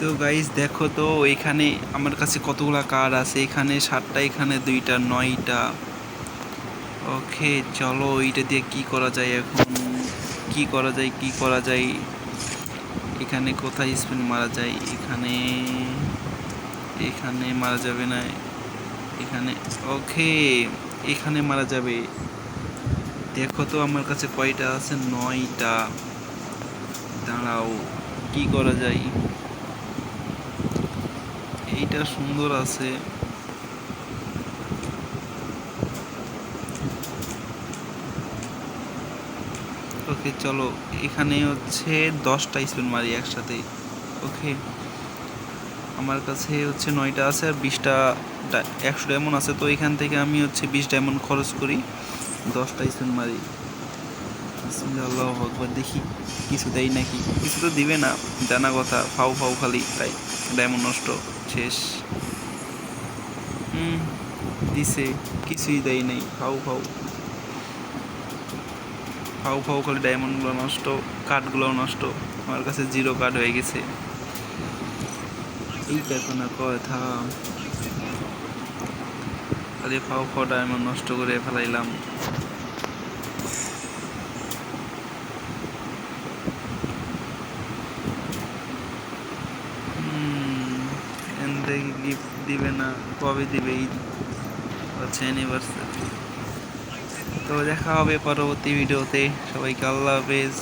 তো গাইস দেখো তো, এখানে আমার কাছে কতগুলা কার্ড আছে? এখানে সাতটা, এখানে দুইটা, নয়টা। ওকে, চলো এইটা দিয়ে কি করা যায় এখন? কি করা যায়, কি করা যায়? এখানে কোথায় স্পিন মারা যায়? এখানে এখানে মারা যাবে না। এখানে, ওকে, এখানে মারা যাবে। দেখো তো, আমার কাছে কয়টা আছে? নয়টা। দাঁড়াও, কি করা যায়? এইটা সুন্দর আছে। ওকে, চলো, এখানে হচ্ছে দশটা স্পিন মারি একসাথে। ওকে, আমার কাছে হচ্ছে নয়টা আছে আর বিশটা একশো ডায়মন্ড আছে। তো এখান থেকে আমি হচ্ছে বিশ ডায়মন্ড খরচ করি। দশটা স্পিন মারি। আল্লাহু আকবার, দেখি কিছু দেয় নাকি। কিছু তো দিবে না, জানা কথা, ফাউ ফাউ খালি, তাই ডায়মন্ড নষ্ট, শেষ। হুম দিছে, কিছুই দেয় নাই, ফাউ ফাউ। ফাউ ফাউ খালি ডায়মন্ডগুলো নষ্ট কার্ডগুলোও নষ্ট, আমার কাছে জিরো কার্ড হয়ে গেছে। এইটা কোনো কথা খালি ফাউ ফাউ ডায়মন্ড নষ্ট করে ফেলাইলাম। থেকে গিফট দিবে না, কবে দিবে, ঈদ হচ্ছে অ্যানিভার্সারি তো দেখা হবে পরবর্তী ভিডিওতে সবাইকে আল্লাহ হাফেজ।